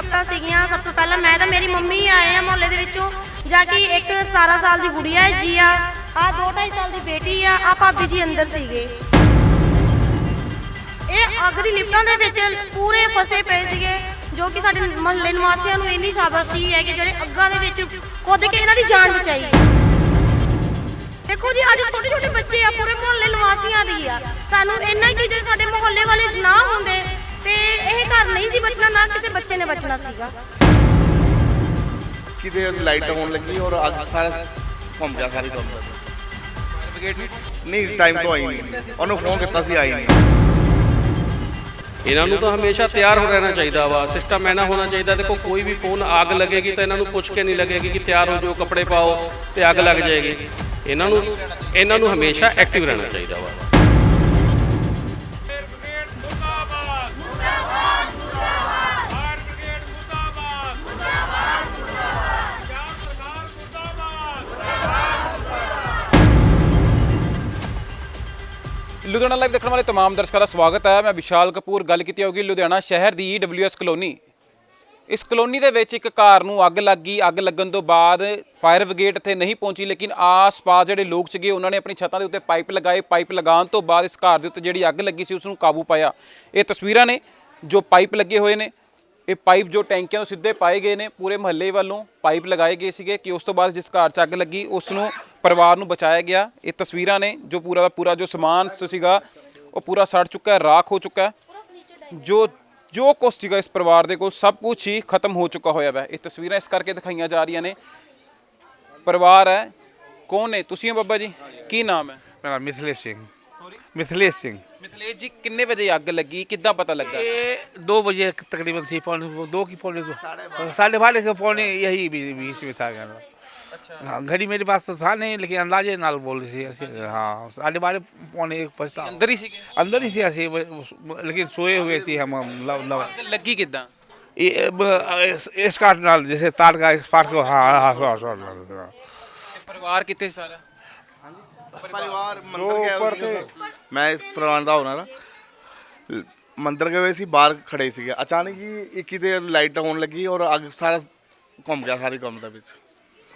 ਲਪਟਾਂ ਸੀਗੀਆਂ। ਸਭ ਤੋਂ ਪਹਿਲਾਂ ਮੈਂ ਤਾਂ ਮੇਰੀ ਮੰਮੀ ਆਏ ਆ ਮੁਹੱਲੇ ਦੇ ਵਿੱਚੋਂ, ਜਾ ਕੇ ਇੱਕ 17 ਸਾਲ ਦੀ ਗੁੜੀਆ ਹੈ ਜੀ ਆ। ਆ 2.5 ਸਾਲ ਦੀ ਬੇਟੀ ਆ ਆ ਭਾਬੀ ਜੀ ਅੰਦਰ ਸੀਗੇ। ਇਹ ਅੱਗ ਦੀ ਲਿਫਟਾਂ ਦੇ ਵਿੱਚ ਪੂਰੇ ਫਸੇ ਪਏ ਸੀਗੇ, ਜੋ ਕਿ ਸਾਡੇ ਮੁਹੱਲੇ ਨਿਵਾਸੀਆਂ ਨੂੰ ਇੰਨੀ ਸ਼ਾਬਾਸ਼ੀ ਹੈ ਕਿ ਜਿਹੜੇ ਅੱਗਾਂ ਦੇ ਵਿੱਚ ਕੁੱਦ ਕੇ ਇਹਨਾਂ ਦੀ ਜਾਨ ਬਚਾਈ। ਦੇਖੋ ਜੀ, ਅੱਜ ਛੋਟੇ ਛੋਟੇ ਬੱਚੇ ਆ, ਪੂਰੇ ਮੁਹੱਲੇ ਨਿਵਾਸੀਆਂ ਦੀ ਆ। ਸਾਨੂੰ ਇੰਨਾ ਕਿ ਜੇ ਸਾਡੇ ਮੁਹੱਲੇ ਵਾਲੇ ਨਾ ਹੁੰਦੇ ਤੇ ਇਹ ਘਰ ਨਹੀਂ ਸੀ ਬਚਣਾ ਨਾ ਕਿਸੇ ਬੱਚੇ ਨੇ ਬਚਣਾ ਸੀਗਾ। ਕਿਤੇ ਲਾਈਟ ਆਉਣ ਲੱਗੀ ਔਰ ਅੱਗ ਸਾਰਾ ਘੁੰਮ ਗਿਆ ਸਾਰੀ ਕੰਮ ਨਹੀਂ ਟਾਈਮ ਤੋਂ ਆਈ ਨਹੀਂ। ਉਹਨੂੰ ਫੋਨ ਕੀਤਾ ਸੀ ਆਈ ਨਹੀਂ। ਇਹਨਾਂ ਨੂੰ ਤਾਂ ਹਮੇਸ਼ਾ ਤਿਆਰ ਹੋ ਰਹਿਣਾ ਚਾਹੀਦਾ ਵਾ। ਸਿਸਟਮ ਐਨਾ ਹੋਣਾ ਚਾਹੀਦਾ ਦੇਖੋ ਕੋਈ ਵੀ ਫੋਨ ਆਗ ਲੱਗੇਗੀ ਤਾਂ ਇਹਨਾਂ ਨੂੰ ਪੁੱਛ ਕੇ ਨਹੀਂ ਲੱਗੇਗੀ ਕਿ ਤਿਆਰ ਹੋ ਜਾਓ ਕੱਪੜੇ ਪਾਓ ਤੇ ਅੱਗ ਲੱਗ ਜਾਏਗੀ। ਇਹਨਾਂ ਨੂੰ ਇਹਨਾਂ ਨੂੰ ਹਮੇਸ਼ਾ ਐਕਟਿਵ ਰਹਿਣਾ ਚਾਹੀਦਾ ਵਾ। ਲੁਧਿਆਣਾ ਲਾਈਵ ਦੇਖਣ ਵਾਲੇ तमाम ਦਰਸ਼ਕਾਂ ਦਾ ਸਵਾਗਤ ਹੈ ਮੈਂ ਵਿਸ਼ਾਲ ਕਪੂਰ ਗੱਲ ਕੀਤੀ ਹੋਗੀ ਲੁਧਿਆਣਾ ਸ਼ਹਿਰ ਦੀ ਈਡਬਲਯੂਐਸ ਕਲੋਨੀ ਇਸ ਕਲੋਨੀ ਦੇ ਵਿੱਚ ਇੱਕ ਕਾਰ ਨੂੰ ਅੱਗ ਲੱਗ ਗਈ ਅੱਗ ਲੱਗਣ ਤੋਂ ਬਾਅਦ ਫਾਇਰ ਬ੍ਰਿਗੇਡ ਇੱਥੇ ਨਹੀਂ ਪਹੁੰਚੀ ਲੇਕਿਨ ਆਸ-ਪਾਸ ਜਿਹੜੇ ਲੋਕ ਸੀਗੇ ਉਹਨਾਂ ਨੇ ਆਪਣੀ ਛੱਤਾਂ ਦੇ ਉੱਤੇ ਪਾਈਪ ਲਗਾਏ ਪਾਈਪ ਲਗਾਉਣ ਤੋਂ ਬਾਅਦ ਇਸ ਕਾਰ ਦੇ ਉੱਤੇ ਜਿਹੜੀ ਅੱਗ ਲੱਗੀ ਸੀ ਉਸ ਨੂੰ ਕਾਬੂ ਪਾਇਆ ਇਹ ਤਸਵੀਰਾਂ ਨੇ ਜੋ ਪਾਈਪ ਲੱਗੇ ਹੋਏ ਨੇ ਇਹ ਪਾਈਪ ਜੋ ਟੈਂਕੀਆਂ ਤੋਂ ਸਿੱਧੇ ਪਾਏ ਗਏ ਨੇ ਪੂਰੇ ਮਹੱਲੇ ਵੱਲੋਂ ਪਾਈਪ ਲਗਾਏ ਗਏ ਸੀਗੇ ਕਿ ਉਸ ਤੋਂ ਬਾਅਦ ਜਿਸ ਘਰ 'ਚ ਅੱਗ ਲੱਗੀ ਉਸ ਨੂੰ ਪਰਿਵਾਰ ਨੂੰ ਬਚਾਇਆ ਗਿਆ। ਇਹ ਤਸਵੀਰਾਂ ਨੇ ਜੋ ਪੂਰਾ ਦਾ ਪੂਰਾ ਜੋ ਸਮਾਨ ਸੀਗਾ ਉਹ ਪੂਰਾ ਸੜ ਚੁੱਕਾ ਹੈ ਰਾਖ ਹੋ ਚੁੱਕਾ ਹੈ। ਜੋ ਜੋ ਕੁਛ ਸੀਗਾ ਇਸ ਪਰਿਵਾਰ ਦੇ ਕੋਲ ਸਭ ਕੁਝ ਹੀ ਖਤਮ ਹੋ ਚੁੱਕਾ ਹੋਇਆ ਹੈ ਇਹ ਤਸਵੀਰਾਂ ਇਸ ਕਰਕੇ ਦਿਖਾਈਆਂ ਜਾ ਰਹੀਆਂ ਨੇ। ਪਰਿਵਾਰ ਹੈ ਕੌਣ ਨੇ? ਤੁਸੀਂ ਹੋ ਬਾਬਾ ਜੀ? ਕੀ ਨਾਮ ਹੈ? ਮੇਰਾ ਨਾਮ ਸਿੰਘ। ਸੌਰੀ ਮਿਥਲੇਸ਼ ਸਿੰਘ। ਮਿਥਲੇਸ਼ ਜੀ ਕਿੰਨੇ ਵਜੇ ਅੱਗ ਲੱਗੀ? ਕਿੱਦਾਂ ਪਤਾ ਲੱਗਾ? ਇਹ 2 ਵਜੇ ਤਕਰੀਬਨ ਸੀ ਪੌਣੇ 2 ਕੀ ਪੌਣੇ 2 ਸਾਢੇ ਸੇ ਪੌਣੇ ਯਹੀ ਵੀ ਵਿੱਚ ਵਿੱਚ ਆ ਗਿਆ। ਹਾਂ ਘੜੀ ਮੇਰੇ ਪਾਸ ਤਾਂ ਥਾ ਨਹੀਂ ਲੇਕਿਨ ਅੰਦਾਜ਼ੇ ਨਾਲ ਬੋਲ ਸੀ ਅਸੀਂ। ਹਾਂ ਸਾਡੇ ਬਾਰੇ ਪੌਣੇ ਇੱਕ ਪਛਤਾ ਅੰਦਰ ਹੀ ਸੀਗੇ? ਅੰਦਰ ਹੀ ਸੀ ਅਸੀਂ ਲੇਕਿਨ ਸੋਏ ਹੋਏ ਸੀ ਹਮ ਲਵ ਲਵ। ਲੱਗੀ ਕਿਦਾਂ? ਇਹ ਇਸ- ਕਾਟ ਨਾਲ ਜਿਵੇਂ ਤਾਰ ਦਾ ਇਸ ਪਾਰ ਹਾਂ ਹਾਂ, ਹਾਂ ਪਰਿਵਾਰ ਕਿੱਥੇ ਸਾਰਾ? ਪਰਿਵਾਰ ਮੰਦਰ ਗਿਆ ਮੈਂ ਇਸ ਪਰਿਵਾਰ ਦਾ ਹੋਣਾ ਨਾ ਮੰਦਰ ਗਏ ਸੀ ਬਾਹਰ ਖੜੇ ਸੀਗੇ। ਅਚਾਨਕ ਹੀ ਇੱਕ ਹੀ ਤੇ ਲਾਈਟ ਆਉਣ ਲੱਗੀ ਔਰ ਸਾਰਾ ਘੁੰਮ ਗਿਆ ਸਾਰੀ ਕੰਮ ਦਾ ਵਿੱਚ।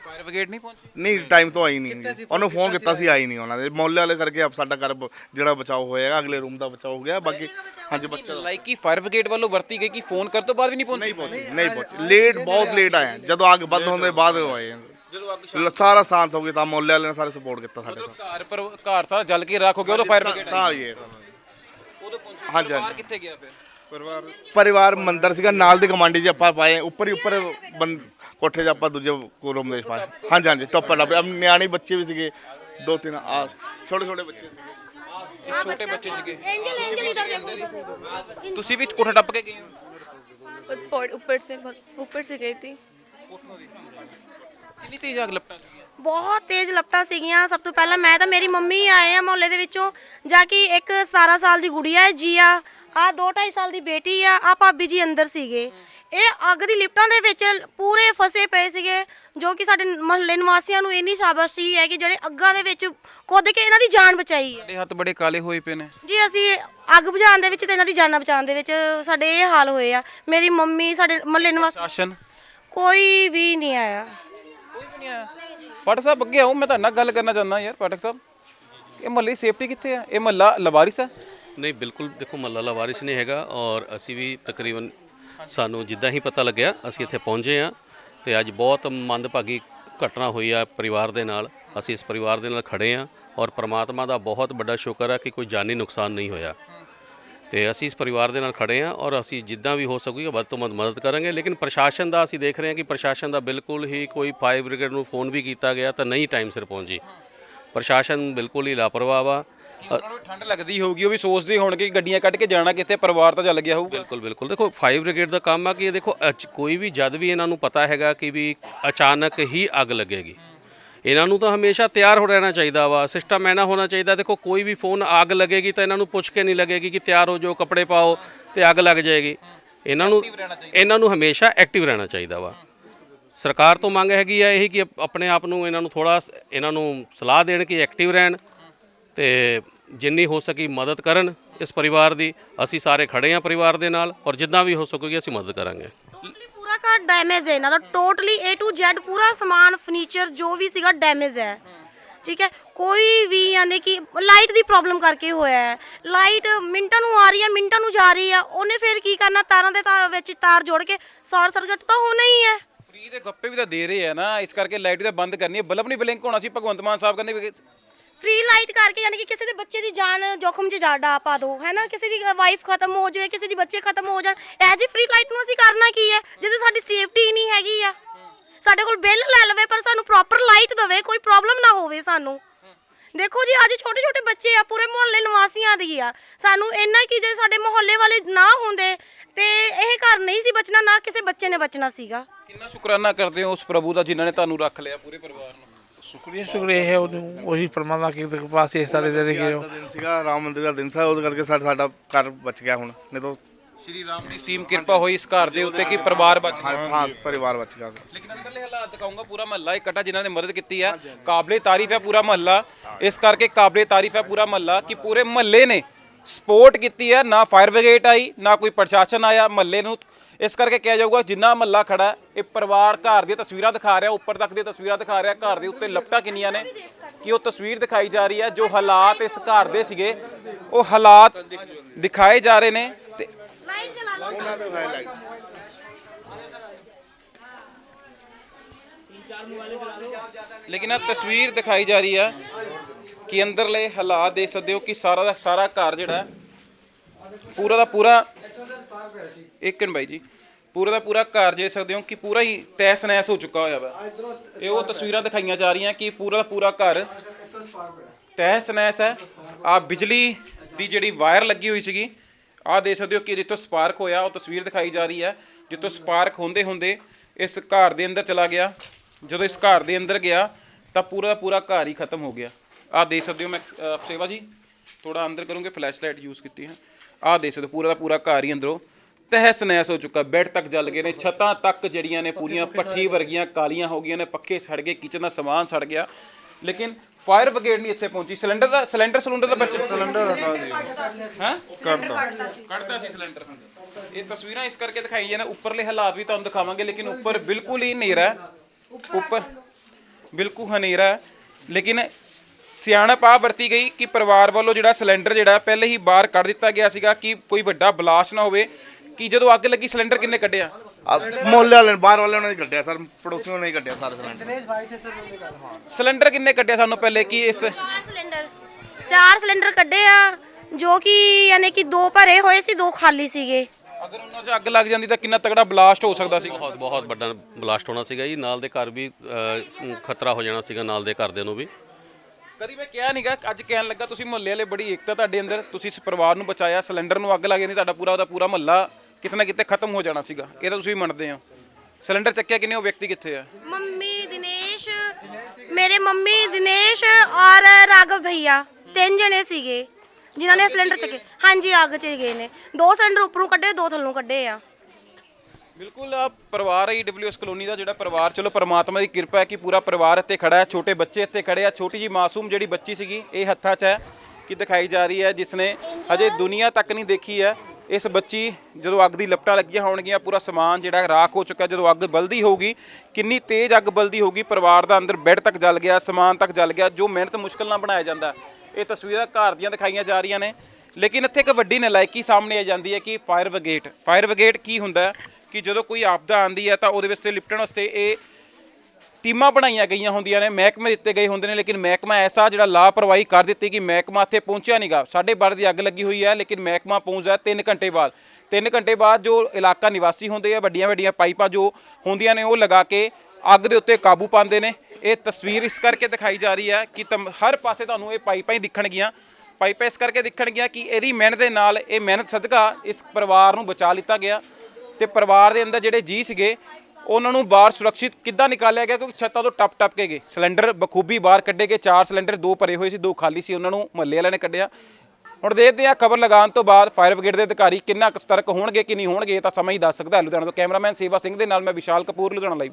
ਫਾਇਰ ਬ੍ਰਿਗੇਡ ਨਹੀਂ ਪਹੁੰਚੀ? ਨਹੀਂ ਟਾਈਮ ਤੋਂ ਆਈ ਨਹੀਂ ਉਹਨੂੰ ਫੋਨ ਕੀਤਾ ਸੀ ਆਈ ਨਹੀਂ ਉਹਨਾਂ ਦੇ। ਮੁਹੱਲੇ ਵਾਲੇ ਕਰਕੇ ਆਪ ਸਾਡਾ ਘਰ ਜਿਹੜਾ ਬਚਾਓ ਹੋਏਗਾ ਅਗਲੇ ਰੂਮ ਦਾ ਬਚਾਓ ਹੋ ਗਿਆ ਬਾਕੀ ਹਾਂਜੀ ਬੱਚਾ ਲਾਈਕ ਫਾਇਰ ਬ੍ਰਿਗੇਡ ਵੱਲੋਂ ਵਰਤੀ ਗਈ ਕਿ ਫੋਨ ਕਰ ਤੋਂ ਬਾਅਦ ਵੀ ਨਹੀਂ ਪਹੁੰਚੀ? ਨਹੀਂ ਪਹੁੰਚੀ ਨਹੀਂ ਪਹੁੰਚੀ। ਲੇਟ ਬਹੁਤ ਲੇਟ ਆਏ ਜਦੋਂ ਅੱਗ ਬੰਦ ਹੋਣ ਦੇ ਬਾਅਦ ਆਏ। ਜਦੋਂ ਅੱਗ ਸਾਰਾ ਸ਼ਾਂਤ ਹੋ ਗਿਆ ਤਾਂ ਮੁਹੱਲੇ ਵਾਲਿਆਂ ਨੇ ਸਾਰੇ ਸਪੋਰਟ ਕੀਤਾ ਸਾਡੇ ਜਦੋਂ ਘਰ ਪਰ ਘਰ ਸਾਰਾ ਜਲ ਕੇ ਰੱਖ ਹੋ ਗਿਆ ਉਦੋਂ ਫਾਇਰ ਬ੍ਰਿਗੇਡ ਤਾਂ ਆਈ। ਹੈ ਉਦੋਂ ਪਹੁੰਚੀ ਪਰਿਵਾਰ। ਕਿੱਥੇ ਗਿਆ ਫਿਰ? ਪਰਿਵਾਰ ਮੰਦਰ ਸੀਗਾ ਨਾਲ ਦੀ ਕਮਾਂਡੀ 'ਚ ਆਪਾਂ ਪਾਏ ਉੱਪਰ ਹੀ ਉੱਪਰ ਕੋਠੇ 'ਚ ਆਪਾਂ ਦੂਜੇ ਰੂਮ ਦੇ ਵਿੱਚ ਪਾਏ ਹਾਂਜੀ ਹਾਂਜੀ ਟੋਪਰ ਲੱਭ ਨਿਆਣੇ ਬੱਚੇ ਵੀ ਸੀਗੇ ਦੋ ਤਿੰਨ ਆ ਛੋਟੇ ਛੋਟੇ ਬੱਚੇ ਸੀਗੇ ਛੋਟੇ ਬੱਚੇ ਸੀਗੇ ਐਂਜਲ ਐਂਜਲ ਇਧਰ ਦੇਖੋ ਤੁਸੀਂ ਵੀ ਕੋਠਾ ਟੱਪ ਕੇ ਗਏ ਹੋ ऊपर ऊपर से ऊपर से गई थी ਕਿੰਨੀ ਤੇਜ਼ ਅੱਗ ਲਪਟਾ ਸੀ ਬਹੁਤ ਤੇਜ਼ ਲਪਟਾਂ ਸੀਗੀਆਂ ਸਭ ਤੋਂ ਪਹਿਲਾਂ ਮੈਂ ਤਾਂ ਮੇਰੀ ਮੰਮੀ ਆਏ ਆ ਮੁਹੱਲੇ ਦੇ ਵਿੱਚੋਂ ਜਾ ਕੇ ਇੱਕ 17 ਸਾਲ ਦੀ ਗੁੜੀਆ ਹੈ ਜੀ ਆ ਆ 2.5 ਸਾਲ ਦੀ ਬੇਟੀ ਆ ਆ ਭਾਬੀ ਜੀ ਅੰਦਰ ਸੀਗੇ। ਇਹ ਅੱਗ ਦੀ ਲਿਫਟਾਂ ਦੇ ਵਿੱਚ ਪੂਰੇ ਫਸੇ ਪਏ ਸੀਗੇ ਜੋ ਕਿ ਸਾਡੇ ਮੁਹੱਲੇ ਨਿਵਾਸੀਆਂ ਨੂੰ ਇੰਨੀ ਸ਼ਾਬਾਸ਼ੀ ਹੈ ਕਿ ਜਿਹੜੇ ਅੱਗਾਂ ਦੇ ਵਿੱਚ ਕੁੱਦ ਕੇ ਇਹਨਾਂ ਦੀ ਜਾਨ ਬਚਾਈ ਹੈ। ਸਾਡੇ ਹੱਥ ਬੜੇ ਕਾਲੇ ਹੋਏ ਪਏ ਨੇ। ਜੀ ਅਸੀਂ ਅੱਗ ਬੁਝਾਉਣ ਦੇ ਵਿੱਚ ਤੇ ਇਹਨਾਂ ਦੀ ਜਾਨਾਂ ਬਚਾਉਣ ਦੇ ਵਿੱਚ ਸਾਡੇ ਇਹ ਹਾਲ ਹੋਏ ਆ। ਮੇਰੀ ਮੰਮੀ ਸਾਡੇ ਮੁਹੱਲੇ ਨਿਵਾਸੀ ਸ਼ਾਸਨ ਕੋਈ ਵੀ ਨਹੀਂ ਆਇਆ। ਕੋਈ ਵੀ ਨਹੀਂ ਆਇਆ। ਪਾਠਕ ਸਾਹਿਬ ਅੱਗੇ ਆਓ ਮੈਂ ਤੁਹਾਡੇ ਨਾਲ ਗੱਲ ਕਰਨਾ ਚਾਹੁੰਦਾ ਯਾਰ ਪਾਠਕ ਸਾਹਿਬ। ਇਹ ਮਹੱਲੇ ਸੇਫਟੀ ਕਿੱਥੇ ਆ? ਇਹ ਮਹੱਲਾ ਲਵਾਰਿਸ ਹੈ ਨਹੀਂ, ਬਿਲਕੁਲ ਦੇਖੋ ਮੱਲਾ ਲਵਾਰਿਸ ਨਹੀਂ ਹੈਗਾ ਔਰ ਅਸੀਂ ਵੀ ਤਕਰੀਬਨ ਸਾਨੂੰ ਜਿੱਦਾਂ ਹੀ ਪਤਾ ਲੱਗਿਆ, ਅਸੀਂ ਇੱਥੇ ਪਹੁੰਚੇ ਆ ਤੇ ਅੱਜ ਬਹੁਤ ਮੰਦਭਾਗੀ ਘਟਨਾ ਹੋਈ ਆ ਪਰਿਵਾਰ ਦੇ ਨਾਲ। ਅਸੀਂ ਇਸ ਪਰਿਵਾਰ ਦੇ ਨਾਲ ਖੜੇ ਆ ਔਰ ਪ੍ਰਮਾਤਮਾ ਦਾ ਬਹੁਤ ਵੱਡਾ ਸ਼ੁਕਰ ਹੈ ਕਿ ਕੋਈ ਜਾਨੀ ਨੁਕਸਾਨ ਨਹੀਂ ਹੋਇਆ। ਤੇ ਅਸੀਂ ਇਸ ਪਰਿਵਾਰ ਦੇ ਨਾਲ ਖੜੇ ਆ ਔਰ ਅਸੀਂ ਜਿੱਦਾਂ ਵੀ ਹੋ ਸਕੂਗੀ ਵੱਧ ਤੋਂ ਵੱਧ ਮਦਦ ਕਰਾਂਗੇ, ਲੇਕਿਨ ਪ੍ਰਸ਼ਾਸਨ ਦਾ ਅਸੀਂ ਦੇਖ ਰਹੇ ਹਾਂ ਕਿ ਪ੍ਰਸ਼ਾਸਨ ਦਾ ਬਿਲਕੁਲ ਹੀ ਕੋਈ ਫਾਇਰ ਬ੍ਰਿਗੇਡ ਨੂੰ ਫੋਨ ਵੀ ਕੀਤਾ ਗਿਆ ਤਾਂ ਨਹੀਂ ਟਾਈਮ ਸਿਰ ਪਹੁੰਚੀ। ਪ੍ਰਸ਼ਾਸਨ ਬਿਲਕੁਲ ਹੀ ਲਾਪਰਵਾਹ ਆ ਉਹਨਾਂ ਨੂੰ ਠੰਡ ਲੱਗਦੀ ਹੋਊਗੀ ਉਹ ਵੀ ਸੋਚਦੇ ਹੋਣਗੇ ਕਿ ਗੱਡੀਆਂ ਕੱਢ ਕੇ ਜਾਣਾ ਕਿੱਥੇ ਪਰਿਵਾਰ ਤਾਂ ਚੱਲ ਗਿਆ ਹੋਊਗਾ। ਬਿਲਕੁਲ ਬਿਲਕੁਲ। ਦੇਖੋ ਫਾਇਰ ਬ੍ਰਿਗੇਡ ਦਾ ਕੰਮ ਆ ਕਿ ਇਹ ਦੇਖੋ ਅਚ- ਕੋਈ ਵੀ ਜਦ ਵੀ ਇਹਨਾਂ ਨੂੰ ਪਤਾ ਹੈਗਾ ਕਿ ਵੀ ਅਚਾਨਕ ਹੀ ਅੱਗ ਲੱਗੇਗੀ ਇਹਨਾਂ ਨੂੰ ਤਾਂ ਹਮੇਸ਼ਾ ਤਿਆਰ ਹੋ ਰਹਿਣਾ ਚਾਹੀਦਾ ਵਾ ਸਿਸਟਮ ਐਨਾ ਹੋਣਾ ਚਾਹੀਦਾ। ਦੇਖੋ ਕੋਈ ਵੀ ਫੋਨ ਅੱਗ ਲੱਗੇਗੀ ਤਾਂ ਇਹਨਾਂ ਨੂੰ ਪੁੱਛ ਕੇ ਨਹੀਂ ਲੱਗੇਗੀ ਕਿ ਤਿਆਰ ਹੋ ਜਾਓ ਕੱਪੜੇ ਪਾਓ ਤੇ ਅੱਗ ਲੱਗ ਜਾਏਗੀ। ਇਹਨਾਂ ਨੂੰ ਇਹਨਾਂ ਨੂੰ ਹਮੇਸ਼ਾ ਐਕਟਿਵ ਰਹਿਣਾ ਚਾਹੀਦਾ ਵਾ। ਸਰਕਾਰ ਤੋਂ ਮੰਗ ਹੈਗੀ ਆ ਇਹੀ ਕਿ ਆਪਣੇ ਆਪ ਨੂੰ ਇਹਨਾਂ ਨੂੰ ਥੋੜਾ ਇਹਨਾਂ ਨੂੰ ਸਲਾਹ ਦੇਣ ਕਿ ਐਕਟਿਵ ਰਹਿਣ ਤੇ ਜਿੰਨੀ ਹੋ ਸਕੀ ਮਦਦ ਕਰਨ ਇਸ ਪਰਿਵਾਰ ਦੀ ਅਸੀਂ ਸਾਰੇ ਖੜੇ ਹਾਂ ਪਰਿਵਾਰ ਦੇ ਨਾਲ ਔਰ ਜਿੱਦਾਂ ਵੀ ਹੋ ਸਕੂਗੀ ਅਸੀਂ ਮਦਦ ਕਰਾਂਗੇ। ਸਾਰਾ ਘਰ ਡੈਮੇਜ ਹੈ ਇਹਨਾਂ ਦਾ। ਟੋਟਲੀ A to Z ਪੂਰਾ ਸਮਾਨ ਫਰਨੀਚਰ ਜੋ ਵੀ ਸੀਗਾ ਡੈਮੇਜ ਹੈ। ਠੀਕ ਹੈ? ਕੋਈ ਵੀ ਯਾਨੀ ਕਿ ਲਾਈਟ ਦੀ ਪ੍ਰੋਬਲਮ ਕਰਕੇ ਹੋਇਆ ਹੈ। ਲਾਈਟ ਮਿੰਟਾਂ ਨੂੰ ਆ ਰਹੀ ਹੈ ਮਿੰਟਾਂ ਨੂੰ ਜਾ ਰਹੀ ਹੈ। ਉਹਨੇ ਫਿਰ ਕੀ ਕਰਨਾ? ਤਾਰਾਂ ਦੇ ਤਾਰ ਵਿੱਚ ਤਾਰ ਜੋੜ ਕੇ ਸ਼ਾਰਟ ਸਰਕਟ ਤਾਂ ਹੋਣਾ ਹੀ ਹੈ। ਫ੍ਰੀ ਦੇ ਗੱਪੇ ਵੀ ਤਾਂ ਦੇ ਰਹੇ ਆ ਨਾ। ਇਸ ਕਰਕੇ ਲਾਈਟ ਤਾਂ ਬੰਦ ਕਰਨੀ ਹੈ। ਬਲਬ ਨਹੀਂ ਬਲਿੰਕ ਹੋਣਾ ਸੀ ਭਗਵੰਤ ਮਾਨ ਸਾਹਿਬ ਕਹਿੰਦੇ ਵੀ ਫ੍ਰੀ ਲਾਈਟ ਕਰਕੇ ਯਾਨੀ ਕਿ ਕਿਸੇ ਦੇ ਬੱਚੇ ਦੀ ਜਾਨ ਜੋਖਮ 'ਚ ਜਾਡਾ ਪਾ ਦੋ ਹੈ ਨਾ? ਕਿਸੇ ਦੀ ਵਾਈਫ ਖਤਮ ਹੋ ਜਾਵੇ, ਕਿਸੇ ਦੀ ਬੱਚੇ ਖਤਮ ਹੋ ਜਾਣ, ਇਹ ਜੀ ਫ੍ਰੀ ਲਾਈਟ ਨੂੰ ਅਸੀਂ ਕਰਨਾ ਕੀ ਹੈ? ਜਿਹਦੇ ਸਾਡੀ ਸੇਫਟੀ ਹੀ ਨਹੀਂ ਹੈਗੀ ਆ। ਸਾਡੇ ਕੋਲ ਬਿੱਲ ਲੈ ਲਵੇ, ਪਰ ਸਾਨੂੰ ਪ੍ਰੋਪਰ ਲਾਈਟ ਦੇਵੇ, ਕੋਈ ਪ੍ਰੋਬਲਮ ਨਾ ਹੋਵੇ ਸਾਨੂੰ। ਦੇਖੋ ਜੀ, ਅੱਜ ਛੋਟੇ ਛੋਟੇ ਬੱਚੇ ਆ, ਪੂਰੇ ਮੁਹੱਲੇ ਨਿਵਾਸੀਆਂ ਦੀ ਆ। ਸਾਨੂੰ ਇੰਨਾ ਕੀ ਜੇ ਸਾਡੇ ਮੁਹੱਲੇ ਵਾਲੇ ਨਾ ਹੁੰਦੇ, ਤੇ ਇਹ ਘਰ ਨਹੀਂ ਸੀ ਬਚਣਾ, ਨਾ ਕਿਸੇ ਬੱਚੇ ਨੇ ਬਚਣਾ ਸੀਗਾ। ਕਿੰਨਾ ਸ਼ੁਕਰਾਨਾ ਕਰਦੇ ਹੋ ਉਸ ਪ੍ਰਭੂ ਦਾ, ਜਿਨ੍ਹਾਂ ਨੇ ਤੁਹਾਨੂੰ ਰੱਖ ਲਿਆ ਪੂਰੇ ਪਰਿਵਾਰ ਨੂੰ? ਸ਼ੁਕਰੀਆ ਸ਼ੁਕਰੀਆ ਇਹ ਉਹਨੂੰ ਉਹੀ ਪਰਮਾਤਮਾ ਕੀ ਕਿਰਪਾ ਸੀ ਇਸ ਸਾਰੇ ਜਿਹੜੇ ਕਿ ਸੀਗਾ ਰਾਮ ਮੰਦਿਰ ਦਾ ਦਿਨ ਸੀ ਉਹਦੇ ਕਰਕੇ ਸਾਡਾ ਸਾਡਾ ਘਰ ਬਚ ਗਿਆ ਹੁਣ ਨਹੀਂ ਤਾਂ ਸ਼੍ਰੀ ਰਾਮ ਦੀ ਸੀਮ ਕਿਰਪਾ ਹੋਈ ਇਸ ਘਰ ਦੇ ਉੱਤੇ ਕਿ ਪਰਿਵਾਰ ਬਚ ਗਿਆ। ਹਾਂ ਪਰਿਵਾਰ ਬਚ ਗਿਆ। ਲੇਕਿਨ ਅੰਦਰਲੇ ਹਾਲਾਤ ਦਿਖਾਉਂਗਾ ਪੂਰਾ ਮਹੱਲਾ ਇਕੱਠਾ ਜਿਨ੍ਹਾਂ ਨੇ ਮਦਦ ਕੀਤੀ ਹੈ ਕਾਬਲੇ ਤਾਰੀਫ ਹੈ ਪੂਰਾ ਮਹੱਲਾ। ਇਸ ਕਰਕੇ ਕਾਬਲੇ ਤਾਰੀਫ ਹੈ ਪੂਰਾ ਮਹੱਲਾ ਕਿ ਪੂਰੇ ਮਹੱਲੇ ਨੇ ਸਪੋਰਟ ਕੀਤੀ ਹੈ ਨਾ ਫਾਇਰ ਬ੍ਰਿਗੇਡ ਆਈ ਨਾ ਕੋਈ ਪ੍ਰਸ਼ਾਸਨ ਆਇਆ ਮਹੱਲੇ ਨੂੰ ਇਸ ਕਰਕੇ ਕਿਹਾ ਜਾਊਗਾ, ਜਿੰਨਾ ਮਹੱਲਾ ਖੜਾ ਇਹ ਪਰਿਵਾਰ ਘਰ ਦੀਆਂ ਤਸਵੀਰਾਂ ਦਿਖਾ ਰਿਹਾ, ਉੱਪਰ ਤੱਕ ਦੀਆਂ ਤਸਵੀਰਾਂ ਦਿਖਾ ਰਿਹਾ, ਘਰ ਦੇ ਉੱਤੇ ਲਪਟਾਂ ਕਿੰਨੀਆਂ ਨੇ, ਕਿ ਉਹ ਤਸਵੀਰ ਦਿਖਾਈ ਜਾ ਰਹੀ ਹੈ, ਜੋ ਹਾਲਾਤ ਇਸ ਘਰ ਦੇ ਸੀਗੇ, ਉਹ ਹਾਲਾਤ ਦਿਖਾਏ ਜਾ ਰਹੇ ਨੇ ਤੇ ਲੇਕਿਨ ਇਹ ਤਸਵੀਰ ਦਿਖਾਈ ਜਾ ਰਹੀ ਹੈ ਕਿ ਅੰਦਰਲੇ ਹਾਲਾਤ ਦੇਖ ਸਕਦੇ ਹੋ ਕਿ ਸਾਰਾ ਦਾ ਸਾਰਾ ਘਰ ਜਿਹੜਾ ਪੂਰਾ ਦਾ ਪੂਰਾ ਇੱਕ ਮਿੰਟ ਬਾਈ ਜੀ। ਪੂਰਾ ਦਾ ਪੂਰਾ ਘਰ ਦੇਖ ਸਕਦੇ ਹੋ ਕਿ ਪੂਰਾ ਹੀ ਤੈਸ ਨੈਸ ਹੋ ਚੁੱਕਾ ਹੋਇਆ ਵਾ। ਇਹ ਉਹ ਤਸਵੀਰਾਂ ਦਿਖਾਈਆਂ ਜਾ ਰਹੀਆਂ ਕਿ ਪੂਰਾ ਦਾ ਪੂਰਾ ਘਰ ਤਹਿਸ ਨਹਿਸ ਹੈ। ਆ ਬਿਜਲੀ ਦੀ ਜਿਹੜੀ ਵਾਇਰ ਲੱਗੀ ਹੋਈ ਸੀਗੀ ਆ ਦੇਖ ਸਕਦੇ ਹੋ ਕਿ ਜਿੱਥੋਂ ਸਪਾਰਕ ਹੋਇਆ ਉਹ ਤਸਵੀਰ ਦਿਖਾਈ ਜਾ ਰਹੀ ਹੈ। ਜਿੱਥੋਂ ਸਪਾਰਕ ਹੁੰਦੇ ਹੁੰਦੇ ਇਸ ਘਰ ਦੇ ਅੰਦਰ ਚਲਾ ਗਿਆ। ਜਦੋਂ ਇਸ ਘਰ ਦੇ ਅੰਦਰ ਗਿਆ ਤਾਂ ਪੂਰਾ ਦਾ ਪੂਰਾ ਘਰ ਹੀ ਖਤਮ ਹੋ ਗਿਆ। ਆ ਦੇਖ ਸਕਦੇ ਹੋ ਮੈਂ ਸੇਵਾ ਜੀ ਥੋੜਾ ਅੰਦਰ ਕਰੂੰਗੇ ਫਲੈਸ਼ ਲਾਈਟ ਯੂਜ਼ ਕੀਤੀ ਹੈ। ਆ ਦੇਖ ਸਕਦੇ ਹੋ ਪੂਰਾ ਦਾ ਪੂਰਾ ਘਰ ਹੀ ਅੰਦਰੋਂ ਤਹਿਸ ਨਹਿਸ ਹੋ ਚੁੱਕਾ ਬੈੱਡ ਤੱਕ ਜਲ ਗਏ ਨੇ ਛੱਤਾਂ ਤੱਕ ਜਿਹੜੀਆਂ ਨੇ ਪੂਰੀਆਂ ਪੱਠੀ ਵਰਗੀਆਂ ਕਾਲੀਆਂ ਹੋ ਗਈਆਂ ਨੇ ਪੱਖੇ ਸੜ ਗਏ ਕਿਚਨ ਦਾ ਸਮਾਨ ਸੜ ਗਿਆ। ਲੇਕਿਨ ਫਾਇਰ ਬ੍ਰਿਗੇਡ ਨਹੀਂ ਇੱਥੇ ਪਹੁੰਚੀ। ਸਿਲੰਡਰ ਦਾ ਸਿਲੰਡਰ ਸਿਲੰਡਰ ਦਾ ਬੱਚੇ ਸਿਲੰਡਰ ਹੈ? ਕੱਢਤਾ। ਸੀ। ਸਿਲੰਡਰ ਇਹ ਤਸਵੀਰਾਂ ਇਸ ਕਰਕੇ ਦਿਖਾਈ ਜਾਂਦੇ ਉੱਪਰਲੇ ਹਾਲਾਤ ਵੀ ਤੁਹਾਨੂੰ ਦਿਖਾਵਾਂਗੇ ਲੇਕਿਨ ਉੱਪਰ ਬਿਲਕੁਲ ਹੀ ਹਨੇਰਾ ਹੈ। ਉੱਪਰ ਬਿਲਕੁਲ ਹਨੇਰਾ ਹੈ। ਲੇਕਿਨ ਸਿਆਣਪ ਆ ਵਰਤੀ ਗਈ ਕਿ ਪਰਿਵਾਰ ਵੱਲੋਂ ਜਿਹੜਾ ਸਿਲੰਡਰ ਜਿਹੜਾ ਪਹਿਲੇ ਹੀ ਬਾਹਰ ਕੱਢ ਦਿੱਤਾ ਗਿਆ ਸੀਗਾ ਕਿ ਕੋਈ ਵੱਡਾ ਬਲਾਸਟ ਨਾ ਹੋਵੇ। ਕਿ ਜਦੋਂ ਅੱਗ ਲੱਗੀ ਸਿਲੰਡਰ ਕਿੰਨੇ ਕੱਢਿਆ? ਮੁਹੱਲੇ ਵਾਲੇ ਨੇ, ਬਾਹਰ ਵਾਲਿਆਂ ਨੇ ਕੱਢਿਆ ਸਰ ਪੜੋਸੀਆਂ ਨੇ ਹੀ ਕੱਢਿਆ ਸਾਰੇ ਸਿਲੰਡਰ। ਸਿਲੰਡਰ ਕਿੰਨੇ ਕੱਢਿਆ ਸਾਨੂੰ ਪਹਿਲੇ ਕਿ ਇਸ ਚਾਰ ਸਿਲੰਡਰ। ਚਾਰ ਸਿਲੰਡਰ ਕੱਢੇ ਆ ਜੋ ਕਿ ਯਾਨੀ ਕਿ ਦੋ ਭਰੇ ਹੋਏ ਸੀ ਦੋ ਖਾਲੀ ਸੀਗੇ। ਅਗਰ ਉਹਨਾਂ 'ਚ ਅੱਗ ਲੱਗ ਜਾਂਦੀ ਤਾਂ ਕਿੰਨਾ ਤਗੜਾ ਬਲਾਸਟ ਹੋ ਸਕਦਾ ਸੀ? ਬਹੁਤ ਬਹੁਤ ਵੱਡਾ ਬਲਾਸਟ ਹੋਣਾ ਸੀਗਾ ਜੀ। ਨਾਲ ਦੇ ਘਰ ਵੀ ਅ, ਖਤਰਾ ਹੋ ਜਾਣਾ ਸੀਗਾ ਨਾਲ ਦੇ ਘਰਦਿਆਂ ਨੂੰ ਵੀ। ਕਦੀ ਮੈਂ ਕਿਹਾ ਨਹੀਂਗਾ ਅੱਜ ਕਹਿਣ ਲੱਗਾ ਤੁਸੀਂ ਮੁਹੱਲੇ ਵਾਲੇ ਬੜੀ ਏਕਤਾ ਤੁਹਾਡੇ ਅੰਦਰ ਤੁਸੀਂ ਇਸ ਪਰਿਵਾਰ ਨੂੰ ਬਚਾਇਆ ਸਿਲੰਡਰ ਨੂੰ ਅੱਗ ਲੱਗ ਜਾਂਦੀ ਤੁਹਾਡਾ ਪੂਰਾ ਉਹਦਾ ਪੂਰਾ ਮੁਹੱਲਾ ਕਿਤੇ ਨਾ ਕਿਤੇ ਖਤਮ ਹੋ ਜਾਣਾ ਸੀਗਾ। ਇਹ ਤਾਂ ਤੁਸੀਂ ਮੰਨਦੇ ਹੋ। ਸਿਲੰਡਰ ਚੱਕਿਆ ਕਿਨੇ ਉਹ ਵਿਅਕਤੀ ਕਿੱਥੇ ਆ? ਮੰਮੀ ਦਿਨੇਸ਼ ਮੇਰੇ ਮੰਮੀ ਦਿਨੇਸ਼ ਔਰ ਰਾਘਵ ਭਈਆ ਤਿੰਨ ਜਣੇ ਸੀਗੇ ਜਿਨ੍ਹਾਂ ਨੇ ਸਿਲੰਡਰ ਚੱਕੇ ਹਾਂਜੀ ਅੱਗ 'ਚ ਗਏ ਨੇ। ਦੋ ਸਿਲੰਡਰ ਉੱਪਰੋਂ ਕੱਢੇ ਦੋ ਥੱਲੋਂ ਕੱਢੇ ਆ। ਬਿਲਕੁਲ ਆ ਪਰਿਵਾਰ ਹੈ ਡਬਲਯੂਐਸ ਕਲੋਨੀ ਦਾ ਜਿਹੜਾ ਪਰਿਵਾਰ, ਚਲੋ ਪਰਮਾਤਮਾ ਦੀ ਕਿਰਪਾ ਹੈ ਕਿ ਪੂਰਾ ਪਰਿਵਾਰ ਇੱਥੇ ਖੜਾ ਹੈ, ਛੋਟੇ ਬੱਚੇ ਇੱਥੇ ਖੜੇ ਆ, ਛੋਟੀ ਜੀ ਮਾਸੂਮ ਜਿਹੜੀ ਬੱਚੀ ਸੀਗੀ, ਇਹ ਹੱਥਾਂ 'ਚ ਹੈ, ਕਿ ਦਿਖਾਈ ਜਾ ਰਹੀ ਹੈ ਜਿਸ ਨੇ ਹਜੇ ਦੁਨੀਆ ਤੱਕ ਨਹੀਂ ਦੇਖੀ ਹੈ, ਇਸ ਬੱਚੀ ਜਦੋਂ ਅੱਗ ਦੀ ਲਪਟਾਂ ਲੱਗੀਆਂ ਹੋਣਗੀਆਂ, ਪੂਰਾ ਸਮਾਨ ਜਿਹੜਾ ਰਾਖ ਹੋ ਚੁੱਕਾ, ਜਦੋਂ ਅੱਗ ਬਲਦੀ ਹੋਊਗੀ, ਕਿੰਨੀ ਤੇਜ਼ ਅੱਗ ਬਲਦੀ ਹੋਊਗੀ, ਪਰਿਵਾਰ ਦਾ ਅੰਦਰ ਬੈੱਡ ਤੱਕ ਜਲ ਗਿਆ, ਸਮਾਨ ਤੱਕ ਜਲ ਗਿਆ, ਜੋ ਮਿਹਨਤ ਮੁਸ਼ਕਲ ਨਾਲ ਬਣਾਇਆ ਜਾਂਦਾ, ਇਹ ਤਸਵੀਰਾਂ ਘਰ ਦੀਆਂ ਦਿਖਾਈਆਂ ਜਾ ਰਹੀਆਂ ਨੇ, ਲੇਕਿਨ ਇੱਥੇ ਇੱਕ ਵੱਡੀ ਨਲਾਇਕੀ ਸਾਹਮਣੇ ਆ ਜਾਂਦੀ ਹੈ ਕਿ ਫਾਇਰ ਬ੍ਰਿਗੇਡ ਫਾਇਰ ਬ੍ਰਿਗੇਡ ਕੀ ਹੁੰਦਾ ਹੈ? ਕਿ ਜਦੋਂ ਕੋਈ ਆਪਦਾ ਆਂਦੀ ਹੈ ਤਾਂ ਉਹਦੇ ਵਾਸਤੇ ਲਿਪਟਣ ਵਾਸਤੇ ਇਹ ਟੀਮਾਂ ਬਣਾਈਆਂ ਗਈਆਂ ਹੁੰਦੀਆਂ ਨੇ, ਮਹਿਕਮੇ ਦਿੱਤੇ ਗਏ ਹੁੰਦੇ ਨੇ, ਲੇਕਿਨ ਮਹਿਕਮਾ ਐਸਾ ਜਿਹੜਾ ਲਾਪਰਵਾਹੀ ਕਰ ਦਿੱਤੀ ਕਿ ਮਹਿਕਮਾ ਇੱਥੇ ਪਹੁੰਚਿਆ ਨਹੀਂਗਾ ਸਾਡੇ ਬਾਰ ਦੀ ਅੱਗ ਲੱਗੀ ਹੋਈ ਹੈ, ਲੇਕਿਨ ਮਹਿਕਮਾ ਪਹੁੰਚਦਾ 3 ਘੰਟੇ ਬਾਅਦ। 3 ਘੰਟੇ ਬਾਅਦ ਜੋ ਇਲਾਕਾ ਨਿਵਾਸੀ ਹੁੰਦੇ ਆ, ਵੱਡੀਆਂ ਵੱਡੀਆਂ ਪਾਈਪਾਂ ਜੋ ਹੁੰਦੀਆਂ ਨੇ, ਉਹ ਲਗਾ ਕੇ ਅੱਗ ਦੇ ਉੱਤੇ ਕਾਬੂ ਪਾਉਂਦੇ ਨੇ। ਇਹ ਤਸਵੀਰ ਇਸ ਕਰਕੇ ਦਿਖਾਈ ਜਾ ਰਹੀ ਹੈ ਕਿ ਤਮ- ਹਰ ਪਾਸੇ ਤੁਹਾਨੂੰ ਇਹ ਪਾਈਪਾਂ ਹੀ ਦਿਖਣਗੀਆਂ। ਪਾਈਪਾਂ ਇਸ ਕਰਕੇ ਦਿਖਣਗੀਆਂ ਕਿ ਇਹਦੀ ਮਿਹਨਤ ਦੇ ਨਾਲ ਇਹ ਮਿਹਨਤ ਸਦਕਾ ਇਸ ਪਰਿਵਾਰ ਨੂੰ ਬਚਾ ਲਿੱਤਾ ਗਿਆ। ਤੇ ਪਰਿਵਾਰ ਦੇ ਅੰਦਰ ਜਿਹੜੇ ਜੀ ਸੀਗੇ, ਉਹਨਾਂ ਨੂੰ ਬਾਹਰ ਸੁਰੱਖਿਅਤ ਕਿੱਦਾਂ ਨਿਕਾਲਿਆ ਗਿਆ? ਕਿਉਂਕਿ ਛੱਤਾਂ ਤੋਂ ਟੱਪ ਟੱਪ ਕੇ ਗਏ। ਸਿਲੰਡਰ ਬਖੂਬੀ ਬਾਹਰ ਕੱਢੇ ਗਏ, ਚਾਰ ਸਿਲੰਡਰ ਦੋ ਭਰੇ ਹੋਏ ਸੀ, ਦੋ ਖਾਲੀ ਸੀ, ਉਹਨਾਂ ਨੂੰ ਮਹੱਲੇ ਵਾਲਿਆਂ ਨੇ ਕੱਢਿਆ। ਹੁਣ ਦੇਖਦੇ ਆ ਖਬਰ ਲਗਾਉਣ ਤੋਂ ਬਾਅਦ ਫਾਇਰ ਬ੍ਰਿਗੇਡ ਦੇ ਅਧਿਕਾਰੀ ਕਿੰਨਾ ਕੁ ਸਤਰਕ ਹੋਣਗੇ ਕਿ ਨਹੀਂ ਹੋਣਗੇ, ਇਹ ਤਾਂ ਸਮਾਂ ਹੀ ਦੱਸ ਸਕਦਾ ਲੁਧਿਆਣਾ ਤੋਂ ਕੈਮਰਾਮੈਨ ਸੇਵਾ ਸਿੰਘ ਦੇ ਨਾਲ ਮੈਂ ਵਿਸ਼ਾਲ ਕਪੂਰ, ਲੁਧਿਆਣਾ ਲਾਈਵ